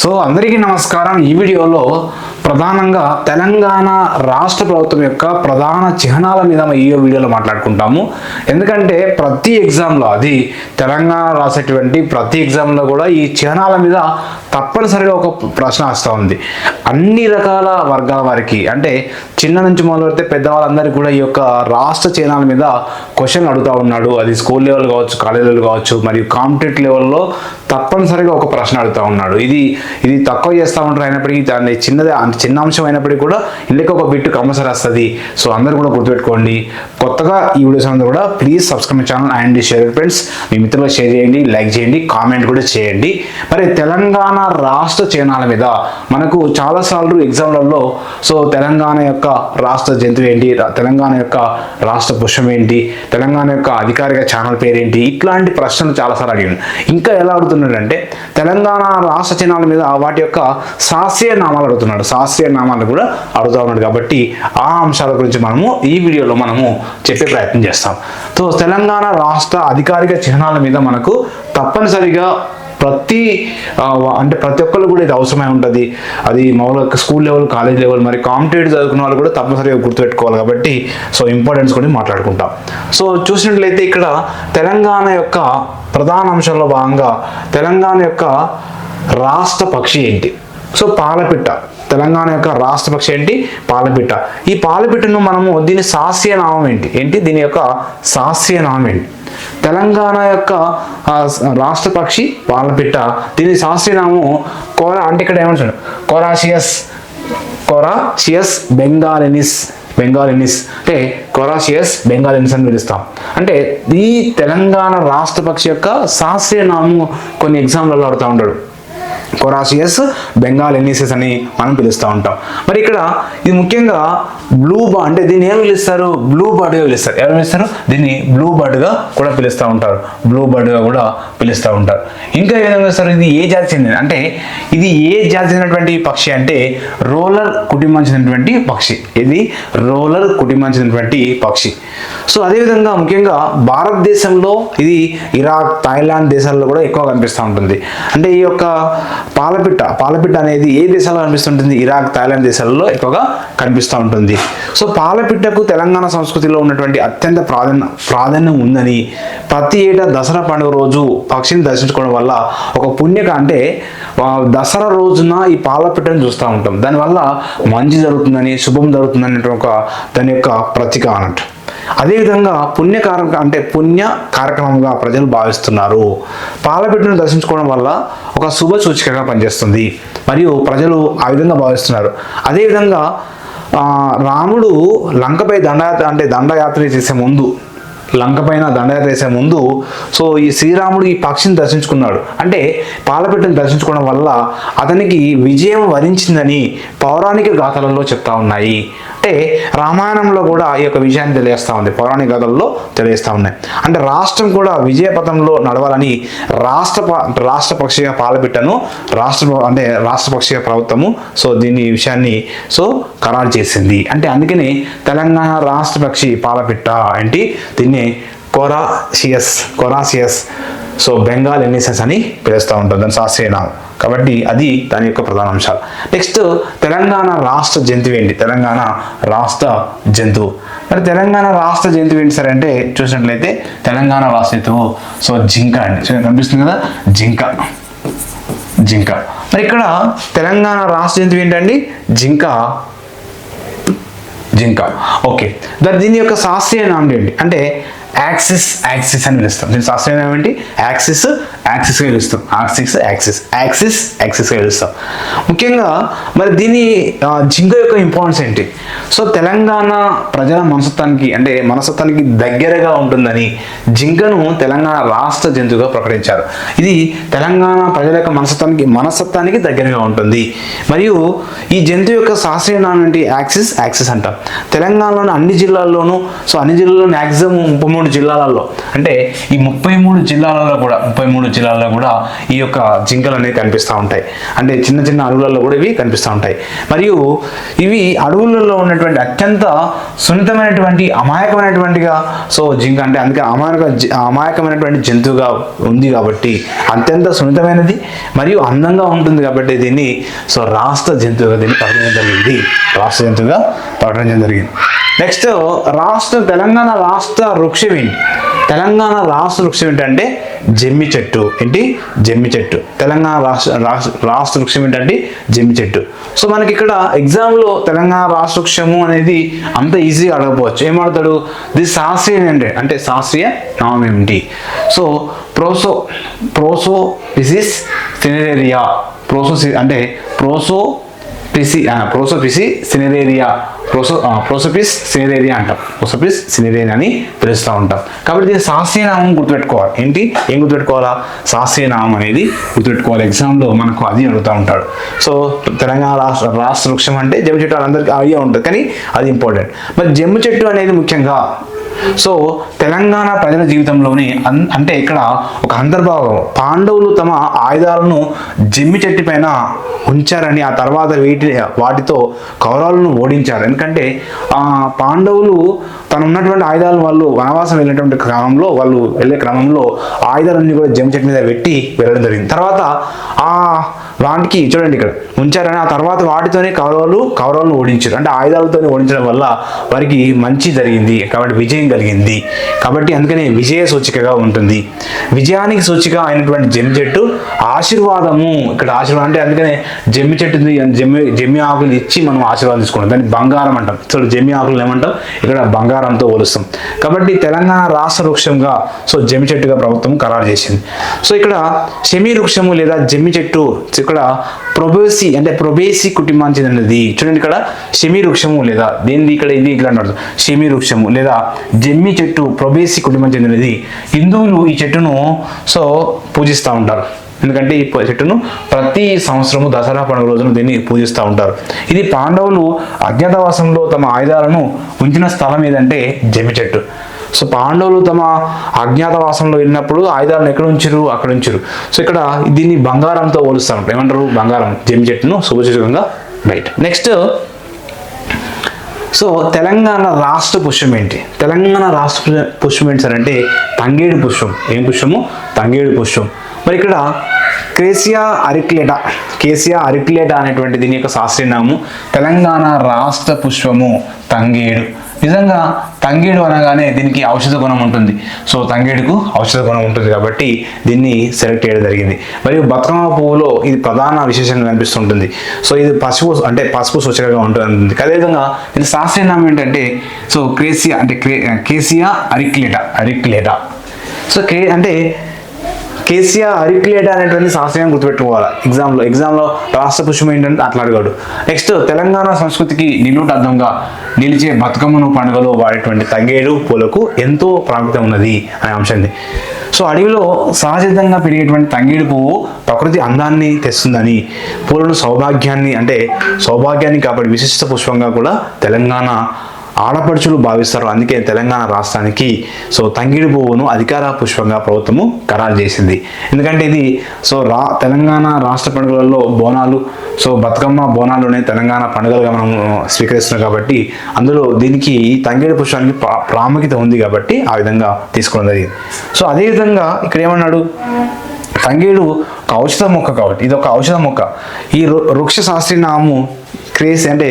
So అందరికీ నమస్కారం. ఈ వీడియోలో ప్రధానంగా తెలంగాణ రాష్ట్ర ప్రభుత్వం యొక్క ప్రధాన చిహ్నాల మీద ఈ వీడియోలో మాట్లాడుకుంటాము. ఎందుకంటే ప్రతి ఎగ్జామ్లో అది తెలంగాణ రాసేటువంటి ప్రతి ఎగ్జామ్లో కూడా ఈ చిహ్నాల మీద తప్పనిసరిగా ఒక ప్రశ్న వస్తూ ఉంది. అన్ని రకాల వర్గాల వారికి అంటే చిన్న నుంచి మొదలు పెడితే పెద్దవాళ్ళందరికీ కూడా ఈ యొక్క రాష్ట్ర చిహ్నాల మీద క్వశ్చన్ అడుగుతూ ఉన్నాడు. అది స్కూల్ లెవెల్ కావచ్చు కాలేజ్ లెవెల్ కావచ్చు మరియు కాంపిటేటివ్ లెవెల్లో తప్పనిసరిగా ఒక ప్రశ్న అడుగుతూ ఉన్నాడు. ఇది ఇది తక్కువ చేస్తూ ఉంటారు అయినప్పటికీ దాన్ని చిన్నది అంత చిన్న అంశం అయినప్పటికీ కూడా ఇళ్ళకి ఒక బిట్టు కంపల్సరీ వస్తుంది సో అందరూ కూడా గుర్తుపెట్టుకోండి. కొత్తగా ఈ వీడియోస్ అందరూ కూడా please subscribe channel and share friends మీ మిత్రులకు షేర్ చేయండి లైక్ చేయండి కామెంట్ కూడా చేయండి. మరి తెలంగాణ రాష్ట్ర చిహ్నాల మీద మనకు చాలాసార్లు ఎగ్జామ్లలో సో తెలంగాణ యొక్క రాష్ట్ర జంతువు ఏంటి తెలంగాణ యొక్క రాష్ట్ర పుష్పం ఏంటి తెలంగాణ యొక్క అధికారిక ఛానల్ పేరేంటి ఇట్లాంటి ప్రశ్నలు చాలాసార్లు అడిగాను. ఇంకా ఎలా అడుగుతున్నాడంటే తెలంగాణ రాష్ట్ర చిహ్నాల మీద వాటి యొక్క శాస్త్రీయ నామాలు అడుగుతున్నాడు. శాస్త్రీయ కూడా అడుగుతా ఉన్నాడు కాబట్టి ఆ అంశాల గురించి మనము ఈ వీడియోలో మనము చెప్పే ప్రయత్నం చేస్తాం. సో తెలంగాణ రాష్ట్ర అధికారిక చిహ్నాల మీద మనకు తప్పనిసరిగా ప్రతి అంటే ప్రతి ఒక్కరు కూడా ఇది అవసరమై ఉంటుంది. అది మామూలుగా స్కూల్ లెవెల్ కాలేజ్ లెవెల్ మరి కాంపిటేటివ్ చదువుకున్న వాళ్ళు కూడా తప్పనిసరిగా గుర్తుపెట్టుకోవాలి కాబట్టి సో ఇంపార్టెన్స్ కూడా మాట్లాడుకుంటాం. సో చూసినట్లయితే ఇక్కడ తెలంగాణ యొక్క ప్రధాన అంశంలో భాగంగా తెలంగాణ యొక్క రాష్ట్ర పక్షి ఏంటి? సో పాలపిట్ట. తెలంగాణ యొక్క రాష్ట్రపక్ష ఏంటి? పాలపిట్ట. ఈ పాలపిట్టను మనము దీని శాస్త్రీయ నామం ఏంటి? ఏంటి? దీని యొక్క శాస్త్రీయ నామం ఏంటి? తెలంగాణ యొక్క రాష్ట్రపక్షి రాష్ట్ర పక్షి పాలపిట్ట. దీని శాస్త్రీయ నామం కోరా అంటే ఇక్కడ ఏమంటాడు కోరాషియస్ కొరాషియస్ బెంగాలినిస్ బెంగాలినిస్. అంటే కొరాషియస్ బెంగాలినిస్ అని పిలుస్తాం. అంటే ఈ తెలంగాణ రాష్ట్ర పక్షి యొక్క శాస్త్రీయ నామం కొన్ని ఎగ్జామ్లలో ఆడుతూ ఉంటాడు. కొరాసియస్ బెంగాల్ ఎన్నిసెస్ అని మనం పిలుస్తూ ఉంటాం. మరి ఇక్కడ ఇది ముఖ్యంగా బ్లూ బర్డ్ అంటే దీన్ని ఏం పిలుస్తారు? బ్లూ బర్డ్గా పిలుస్తారు. ఎవరు పిలుస్తారు? దీన్ని బ్లూ బర్డ్గా కూడా పిలుస్తూ ఉంటారు. బ్లూ బర్డ్గా కూడా పిలుస్తూ ఉంటారు. ఇంకా ఏ విధంగా పిలుస్తారు ఇది ఏ జాతి చెందినది అంటే ఇది ఏ జాతి చెందినటువంటి పక్షి అంటే రోలర్ కుటుంబం చెందినటువంటి పక్షి. ఇది రోలర్ కుటుంబం చెందినటువంటి పక్షి. సో అదేవిధంగా ముఖ్యంగా భారతదేశంలో ఇది ఇరాక్ థాయిలాండ్ దేశాల్లో కూడా ఎక్కువ కనిపిస్తూ ఉంటుంది. అంటే ఈ యొక్క పాలపిట్ట. పాలపిట్ట అనేది ఏ దేశాల్లో కనిపిస్తుంటుంది? ఇరాక్ థాయిలాండ్ దేశాలలో ఎక్కువగా కనిపిస్తూ ఉంటుంది. సో పాలపిట్టకు తెలంగాణ సంస్కృతిలో ఉన్నటువంటి అత్యంత ప్రాధాన్య ప్రాధాన్యం ఉందని ప్రతి ఏటా దసరా పండుగ రోజు పక్షిని దర్శించుకోవడం వల్ల ఒక పుణ్యక అంటే దసరా రోజున ఈ పాలపిట్టను చూస్తూ ఉంటాం. దానివల్ల మంచి జరుగుతుందని శుభం జరుగుతుందని ఒక దాని యొక్క ప్రతీక అన్నట్టు. అదేవిధంగా పుణ్యకారక అంటే పుణ్య కార్యక్రమంగా ప్రజలు భావిస్తున్నారు. పాలపెట్టును దర్శించుకోవడం వల్ల ఒక శుభ సూచికగా పనిచేస్తుంది. మరియు ప్రజలు ఆ విధంగా భావిస్తున్నారు. అదేవిధంగా రాముడు లంకపై దండయాత్ర అంటే దండయాత్ర చేసే ముందు లంక పైన దండయాత్ర వేసే ముందు సో ఈ శ్రీరాముడు ఈ పక్షిని దర్శించుకున్నాడు. అంటే పాలపిట్టను దర్శించుకోవడం వల్ల అతనికి విజయం వరించిందని పౌరాణిక గాథలలో చెప్తా ఉన్నాయి. అంటే రామాయణంలో కూడా ఈ యొక్క విజయాన్ని తెలియజేస్తా ఉంది. పౌరాణిక గాథల్లో తెలియజేస్తా ఉన్నాయి. అంటే రాష్ట్రం కూడా విజయపథంలో నడవాలని రాష్ట్ర ప- రాష్ట్ర పక్షిగా పాలపిట్టను. రాష్ట్ర అంటే రాష్ట్ర పక్షిగా ప్రభుత్వము. సో దీని విషయాన్ని సో ఖరారు చేసింది. అంటే అందుకని తెలంగాణ రాష్ట్ర పక్షి పాలపిట్ట ఏంటి దీన్ని కొరాసియస్ కొరాసియస్. సో బెంగాల్ ఎన్నిసెస్ అని పిలుస్తూ ఉంటుంది దాని శాస్త్రీయ నామం. కాబట్టి అది దాని యొక్క ప్రధాన అంశాలు. నెక్స్ట్ తెలంగాణ రాష్ట్ర జంతువు ఏంటి? తెలంగాణ రాష్ట్ర జంతువు. మరి తెలంగాణ రాష్ట్ర జంతువు ఏంటి సరే అంటే చూసినట్లయితే తెలంగాణ రాష్ట్ర జంతువు. సో జింక అండి. సో కనిపిస్తుంది కదా జింక. జింక. మరి ఇక్కడ తెలంగాణ రాష్ట్ర జంతువు ఏంటండి? జింక జింక ఓకే. దాని దీని యొక్క శాస్త్రీయ నామం ఏంటి అంటే యాక్సిస్ యాక్సిస్ అని పిలుస్తాం. దీని శాస్త్రీయ నామం ఏంటి యాక్సిస్ యాక్సిస్గా పిలుస్తాం యాక్సిస్ యాక్సిస్ యాక్సిస్ యాక్సిస్గా పిలుస్తాం ముఖ్యంగా మరి దీని జింక యొక్క ఇంపార్టెన్స్ ఏంటి? సో తెలంగాణ ప్రజల మనస్తత్వానికి అంటే మనస్తత్వానికి దగ్గరగా ఉంటుందని జింకను తెలంగాణ రాష్ట్ర జంతువుగా ప్రకటించారు. ఇది తెలంగాణ ప్రజల యొక్క మనస్తత్వానికి మనస్తత్వానికి దగ్గరగా ఉంటుంది. మరియు ఈ జంతువు యొక్క శాస్త్రీయ నామం ఏంటి? యాక్సిస్ యాక్సిస్ అంటాం. తెలంగాణలోని అన్ని జిల్లాల్లోనూ సో అన్ని జిల్లాల్లో మ్యాక్సిమం ముప్పై మూడు జిల్లాలలో అంటే ఈ ముప్పై మూడు జిల్లాలలో కూడా ముప్పై మూడు జిల్లాల్లో కూడా ఈ యొక్క జింకలు అనేవి కనిపిస్తూ ఉంటాయి. అంటే చిన్న చిన్న అడవులలో కూడా ఇవి కనిపిస్తూ ఉంటాయి. మరియు ఇవి అడవులలో ఉన్నటువంటి అత్యంత సున్నితమైనటువంటి అమాయకమైనటువంటిగా సో జింక అంటే అందుకే అమాయక జ- అమాయకమైనటువంటి జంతువుగా ఉంది కాబట్టి అత్యంత సున్నితమైనది మరియు అందంగా ఉంటుంది కాబట్టి దీన్ని సో రాష్ట్ర జంతువుగా దీన్ని ప్రకటించడం జరిగింది. రాష్ట్ర జంతువుగా ప్రకటించడం జరిగింది. నెక్స్ట్ రాష్ట్ర తెలంగాణ రాష్ట్ర వృక్షం ఏంటి తెలంగాణ రాష్ట్ర వృక్షం ఏంటంటే జమ్మి చెట్టు. ఏంటి? జమ్మి చెట్టు. తెలంగాణ రాష్ట్ర రాష్ట్ర రాష్ట్ర వృక్షం ఏంటంటే జమ్మి చెట్టు. సో మనకి ఇక్కడ ఎగ్జామ్లో తెలంగాణ రాష్ట్ర వృక్షము అనేది అంత ఈజీగా అడగపోవచ్చు ఏమడతాడు ది శాస్త్రీయ అంటే అంటే శాస్త్రీయ నామం ఏమిటి? సో ప్రోసో ప్రోసో పిసిస్ సినరేరియా. ప్రోసో అంటే proso PC Prosopis cineraria. Proso Prosopis cineraria అంటాం. ప్రోసోపిస్ సినరేరియా అని పిలుస్తూ ఉంటాం. కాబట్టి దీని శాస్త్రీయ నామం గుర్తుపెట్టుకోవాలి. ఏంటి? ఏం గుర్తుపెట్టుకోవాలా? శాస్త్రీయ నామం అనేది గుర్తుపెట్టుకోవాలి. ఎగ్జామ్లో మనకు అది అడుగుతూ ఉంటాడు. సో తెలంగాణ రాష్ట్ర రాష్ట్ర వృక్షం అంటే జమ్మి చెట్టు అందరికీ అయ్యే ఉంటుంది. కానీ అది ఇంపార్టెంట్. మరి జమ్ము చెట్టు అనేది ముఖ్యంగా సో తెలంగాణ ప్రజల జీవితంలోని అన్- అంటే ఇక్కడ ఒక అంతర్భాగం. పాండవులు తమ ఆయుధాలను జమ్మి చెట్టు పైన ఉంచారని ఆ తర్వాత వీటి వాటితో కౌరవులను ఓడించారు. ఎందుకంటే ఆ పాండవులు తను ఉన్నటువంటి ఆయుధాలు వాళ్ళు వనవాసం వెళ్ళినటువంటి క్రమంలో వాళ్ళు వెళ్ళే క్రమంలో ఆయుధాలన్నీ కూడా జమ్మి చెట్టు మీద పెట్టి వెళ్ళడం జరిగింది. తర్వాత ఆ వాటికి చూడండి ఇక్కడ. ఉంచారని ఆ తర్వాత వాటితోనే కౌరవులు కౌరవులను ఓడించారు. అంటే ఆయుధాలతోనే ఓడించడం వల్ల వారికి మంచి జరిగింది. కాబట్టి విజయం కలిగింది. కాబట్టి అందుకనే విజయ సూచికగా ఉంటుంది. విజయానికి సూచిక అయినటువంటి జమ్మి చెట్టు ఆశీర్వాదము. ఇక్కడ ఆశీర్వాదం అంటే అందుకనే జమ్మి చెట్టు జమ్మి జమ్మి ఆకులు ఇచ్చి మనం ఆశీర్వాదం తీసుకుంటాం. దాన్ని బంగారం అంటాం. సో జమ్మి ఆకులు ఏమంటాం? ఇక్కడ బంగారంతో పోలుస్తాం. కాబట్టి తెలంగాణ రాష్ట్ర వృక్షంగా సో జమ్మి చెట్టుగా ప్రభుత్వం ఖరారు చేసింది. సో ఇక్కడ శమీ వృక్షము లేదా జమ్మి చెట్టు ఇక్కడ ప్రొబేసి అంటే ప్రొబేసి కుటుంబానికి చెందినది. చూడండి ఇక్కడ షమి వృక్షము లేదా దేనిది ఇక్కడ ఇది ఇట్లా అన్నారు. షమి వృక్షము లేదా జమ్మి చెట్టు ప్రొబేసి కుటుంబానికి చెందినది. హిందువులు ఈ చెట్టును సో పూజిస్తూ ఉంటారు. ఎందుకంటే ఈ చెట్టును ప్రతి సంవత్సరము దసరా పండుగ రోజున దీన్ని పూజిస్తూ ఉంటారు. ఇది పాండవులు అజ్ఞాతవాసంలో తమ ఆయుధాలను ఉంచిన స్థలం ఏదంటే జమ్మి చెట్టు. సో పాండవులు తమ అజ్ఞాతవాసంలో వెళ్ళినప్పుడు ఆయుధాలను ఎక్కడ ఉంచారు అక్కడ ఉంచారు సో ఇక్కడ దీన్ని బంగారంతో పోలుస్తారు ఏమంటారు? బంగారం. జమ్మి చెట్టును శుభసూచకంగా బయట. నెక్స్ట్ సో తెలంగాణ రాష్ట్ర పుష్పం ఏంటి? తెలంగాణ రాష్ట్ర పుష్పం ఏంటి సార్ అంటే తంగేడు పుష్పం ఏం పుష్పము తంగేడు పుష్పం మరి ఇక్కడ క్రేసియా అరిక్లేటా కేసియా అరిక్లేటా అనేటువంటి దీని యొక్క శాస్త్రీయ నాము తెలంగాణ రాష్ట్ర పుష్పము తంగేడు. నిజంగా తంగేడు అనగానే దీనికి ఔషధ గుణం ఉంటుంది. సో తంగేడుకు ఔషధ గుణం ఉంటుంది కాబట్టి దీన్ని సెలెక్ట్ చేయడం జరిగింది. మరియు బతుకమ్మ పువ్వులో ఇది ప్రధాన విశేషంగా కనిపిస్తుంటుంది. సో ఇది పసుపు అంటే పసుపు సూచకగా ఉంటుంది. అదేవిధంగా ఇది శాస్త్రీయ నామం ఏంటంటే సో క్రేసియా అంటే క్రే కేసియా అరిక్లేటా అరిక్లేటా. సో కే అంటే కేసీఆర్ హరిక్లేట అనేటువంటి శాస్త్రీయం గుర్తుపెట్టుకోవాలి? ఎగ్జామ్లో ఎగ్జామ్లో రాష్ట్ర పుష్పం ఏంటంటే అట్లా అడిగాడు నెక్స్ట్ తెలంగాణ సంస్కృతికి నిలుటద్దంగా నిలిచే బతుకమ్మను పండుగలో వాడేటువంటి తంగేడు పూలకు ఎంతో ప్రాముఖ్యత ఉన్నది అనే అంశం సో అడవిలో సహజంగా పెరిగేటువంటి తంగేడు పువ్వు ప్రకృతి అందాన్ని తెస్తుందని పూలను సౌభాగ్యాన్ని అంటే సౌభాగ్యాన్ని కాబట్టి విశిష్ట పుష్పంగా కూడా తెలంగాణ ఆడపడుచులు భావిస్తారు. అందుకే తెలంగాణ రాష్ట్రానికి సో తంగిడి పువ్వును అధికార పుష్పంగా ప్రభుత్వము ఖరారు చేసింది. ఎందుకంటే ఇది సో రా తెలంగాణ రాష్ట్ర పండుగలలో బోనాలు సో బతుకమ్మ బోనాలు తెలంగాణ పండుగలుగా మనం స్వీకరిస్తున్నాం కాబట్టి అందులో దీనికి ఈ పుష్పానికి ప్రాముఖ్యత ఉంది కాబట్టి ఆ విధంగా తీసుకోవడం జరిగింది. సో అదేవిధంగా ఇక్కడ ఏమన్నాడు? తంగేడు ఒక ఔషధ మొక్క కాబట్టి ఇది ఒక ఔషధ మొక్క. ఈ వృక్ష శాస్త్రి నాము క్రేసి అంటే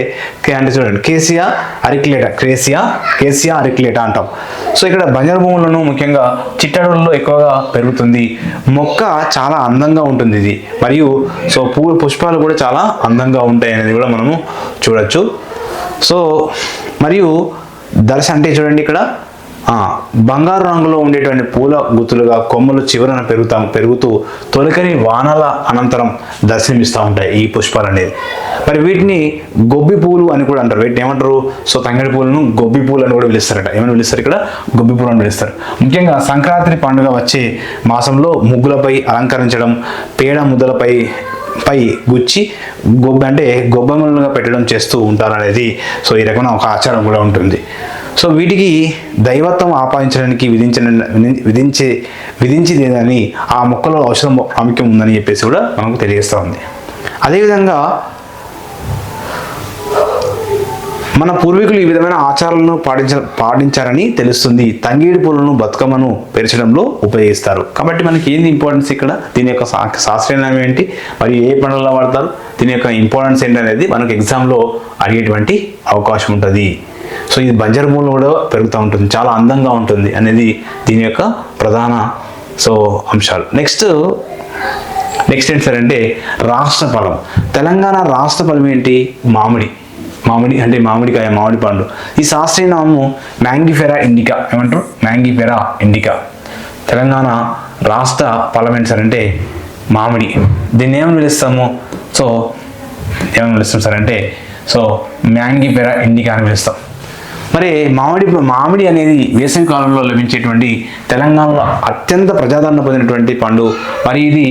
అంటే చూడండి కేసియా అరిక్లేట క్రేసియా కేసియా అరిక్లేట అంటాం. సో ఇక్కడ బంజరు భూములను ముఖ్యంగా చిట్టడుల్లో ఎక్కువగా పెరుగుతుంది. మొక్క చాలా అందంగా ఉంటుంది ఇది. మరియు సో పూల పుష్పాలు కూడా చాలా అందంగా ఉంటాయి అనేది కూడా మనము చూడొచ్చు. సో మరియు దర్శ అంటే చూడండి ఇక్కడ. బంగారు రంగులో ఉండేటువంటి పూల గుత్తులుగా కొమ్మలు చివరన పెరుగుతా పెరుగుతూ తొలకరి వానల అనంతరం దర్శనమిస్తూ ఉంటాయి ఈ పుష్పాలు అనేది మరి వీటిని గొబ్బి పూలు అని కూడా అంటారు. వీటిని ఏమంటారు? సో తంగడి పూలను గొబ్బి పూలు అని కూడా పిలుస్తారట. ఏమని పిలుస్తారు ఇక్కడ? గొబ్బి పూలు అని పిలుస్తారు. ముఖ్యంగా సంక్రాంతి పండుగ వచ్చే మాసంలో ముగ్గులపై అలంకరించడం పేడ ముద్దలపై పై గుచ్చి గొబ్బ అంటే గొబ్బెమ్మలుగా పెట్టడం చేస్తూ ఉంటారు అనేది సో ఈ రకమైన ఒక ఆచారం కూడా ఉంటుంది. సో వీటికి దైవత్వం ఆపాదించడానికి విధించిన విధించే విధించింది ఆ మొక్కలో ఔషధం ప్రాముఖ్యం ఉందని చెప్పేసి కూడా మనకు తెలియజేస్తూ ఉంది. అదేవిధంగా మన పూర్వీకులు ఈ విధమైన ఆచారాలను పాటించ పాటించారని తెలుస్తుంది. తంగిడి పూలను బతుకమ్మను పెరచడంలో ఉపయోగిస్తారు. కాబట్టి మనకి ఏంది ఇంపార్టెన్స్ ఇక్కడ? దీని యొక్క శా- ఏంటి? మరియు ఏ పండుగలో వాడతారు? దీని యొక్క ఇంపార్టెన్స్ ఏంటి అనేది మనకు ఎగ్జామ్లో అడిగేటువంటి అవకాశం ఉంటుంది. సో ఇది బంజర్ భూమిలో కూడా పెరుగుతూ ఉంటుంది చాలా అందంగా ఉంటుంది అనేది దీని యొక్క ప్రధాన సో అంశాలు. నెక్స్ట్ నెక్స్ట్ ఏంటి సార్ అంటే రాష్ట్ర ఫలం తెలంగాణ రాష్ట్ర ఫలం ఏంటి? మామిడి. మామిడి అంటే మామిడికాయ మామిడి పండు. ఈ శాస్త్రీయ నామము మ్యాంగిఫెరా ఇండికా. ఏమంటారు? Mangifera indica. తెలంగాణ రాష్ట్ర ఫలం ఏంటి సార్ అంటే మామిడి. దీన్ని ఏమని పిలుస్తాము? సో ఏమని పిలుస్తాం సార్ అంటే సో మ్యాంగిఫెరా ఇండికా అని పిలుస్తాం. మరి మామిడి మామిడి అనేది వేసవి కాలంలో లభించేటువంటి తెలంగాణలో అత్యంత ప్రజాదరణ పొందినటువంటి పండు. మరి ఇది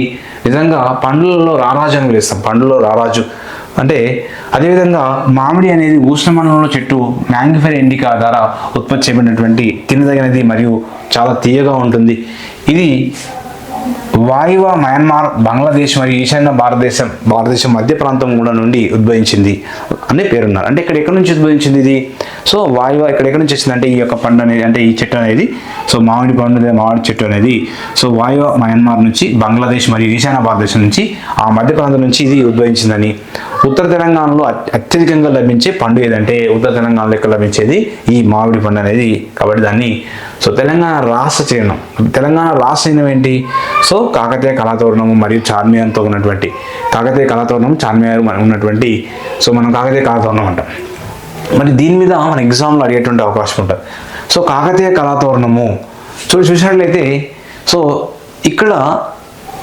నిజంగా పండ్లలో రారాజు అని పిలుస్తాం పండులో రారాజు. అంటే అదేవిధంగా మామిడి అనేది ఉష్ణమండలంలో చెట్టు మ్యాంగిఫెర్ ఇండికా ద్వారా ఉత్పత్తి చేయబడినటువంటి తినదగినది మరియు చాలా తీయగా ఉంటుంది. ఇది వాయువ మయన్మార్ బంగ్లాదేశ్ మరియు ఈశాన్య భారతదేశం భారతదేశం మధ్య ప్రాంతం కూడా నుండి ఉద్భవించింది అనే పేరున్నారు. అంటే ఇక్కడ ఎక్కడి నుంచి ఉద్భవించింది ఇది? సో వాయువ ఇక్కడ ఎక్కడి నుంచి వచ్చింది అంటే ఈ యొక్క పండు అనేది అంటే ఈ చెట్టు అనేది సో మామిడి పండు లేదా మామిడి చెట్టు అనేది. సో వాయువ మయన్మార్ నుంచి బంగ్లాదేశ్ మరియు ఈశాన్య భారతదేశం నుంచి ఆ మధ్య ప్రాంతం నుంచి ఇది ఉద్భవించిందని. ఉత్తర తెలంగాణలో అత్యధికంగా లభించే పండు ఏదంటే ఉత్తర తెలంగాణలో ఎక్కువ లభించేది ఈ మామిడి పండు అనేది కాబట్టి దాన్ని సో తెలంగాణ రాష్ట్ర చిహ్నం. తెలంగాణ రాష్ట్ర చిహ్నం ఏంటి? సో కాకతీయ కళాతోరణము మరియు చార్మియార్తో ఉన్నటువంటి కాకతీయ కళాతోరణం చార్మియార్ మన- ఉన్నటువంటి సో మనం కాకతీయ కళాతోరణం అంటాం. మరి దీని మీద మన ఎగ్జామ్లో అడిగేటువంటి అవకాశం ఉంటుంది. సో కాకతీయ కళాతోరణము సో చూసినట్లయితే సో ఇక్కడ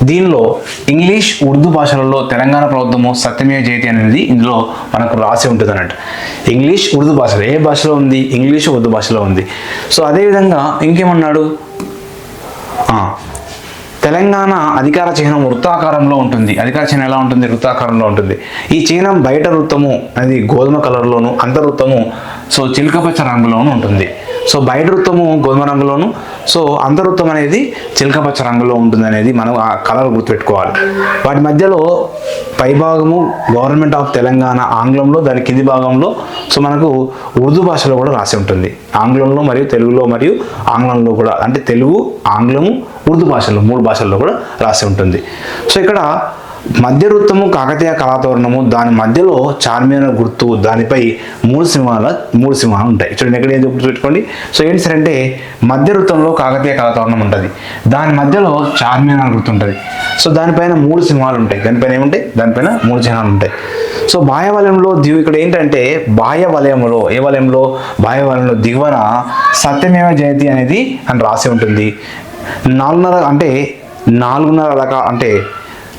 దీనిలో ఇంగ్లీష్ ఉర్దూ భాషలలో తెలంగాణ ప్రభుత్వము సత్యమే జయతి అనేది ఇందులో మనకు రాసి ఉంటుంది అన్నట్టు. ఇంగ్లీష్ ఉర్దూ భాషలో ఏ భాషలో ఉంది? ఇంగ్లీష్ ఉర్దూ భాషలో ఉంది. సో అదేవిధంగా ఇంకేమన్నాడు? తెలంగాణ అధికార చిహ్నం వృత్తాకారంలో ఉంటుంది. అధికార చిహ్నం ఎలా ఉంటుంది? వృత్తాకారంలో ఉంటుంది. ఈ చిహ్నం బయట వృత్తము అది గోధుమ కలర్లోను అంతర్వృత్తము సో చిలుకపచ్చ రంగులోను ఉంటుంది. సో బయట వృత్తము గోధుమ రంగులోను సో అంతర్వృత్తం అనేది చిలకపచ్చ రంగులో ఉంటుంది అనేది మనం ఆ కలర్ గుర్తుపెట్టుకోవాలి. వాటి మధ్యలో పై భాగము గవర్నమెంట్ ఆఫ్ తెలంగాణ ఆంగ్లంలో దాని కింది భాగంలో సో మనకు ఉర్దూ భాషలో కూడా రాసి ఉంటుంది. ఆంగ్లంలో మరియు తెలుగులో మరియు ఆంగ్లంలో కూడా అంటే తెలుగు ఆంగ్లము ఉర్దూ భాషల్లో మూడు భాషల్లో కూడా రాసి ఉంటుంది. సో ఇక్కడ మధ్య వృత్తము కాకతీయ కళాతోరణము దాని మధ్యలో చార్మినార్ గుర్తు దానిపై మూడు సింహాల మూడు సింహాలు ఉంటాయి. చూడండి ఎక్కడ ఏం గుర్తుపెట్టుకోండి సో ఏంటి సార్ అంటే మధ్య వృత్తంలో కాకతీయ కళాతోరణం ఉంటుంది. దాని మధ్యలో చార్మినార్ గుర్తు ఉంటుంది. సో దానిపైన మూడు సింహాలు ఉంటాయి. దానిపైన ఏముంటాయి? దానిపైన మూడు సింహాలు ఉంటాయి. సో బాహ్య వలయంలో దిగు ఇక్కడ ఏంటంటే బాహ్య వలయంలో ఏ వలయంలో? బాహ్య వలయంలో దిగువన సత్యమేవ జయంతి అనేది అని రాసి ఉంటుంది. నాలుగున్నర అంటే నాలుగున్నర రకాల అంటే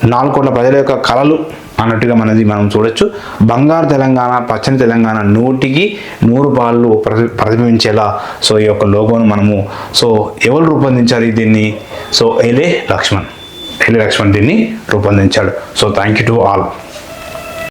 నాలుగు కోట్ల ప్రజల యొక్క కళలు అన్నట్టుగా మనది మనం చూడొచ్చు. బంగారు తెలంగాణ పచ్చని తెలంగాణ నూటికి నూరు పాళ్ళు ప్రతి ప్రతిబింబించేలా సో ఈ యొక్క లోగోను మనము సో ఎవరు రూపొందించారు దీన్ని? సో ఎలే లక్ష్మణ్. ఎలే లక్ష్మణ్ దీన్ని రూపొందించాడు. So thank you to all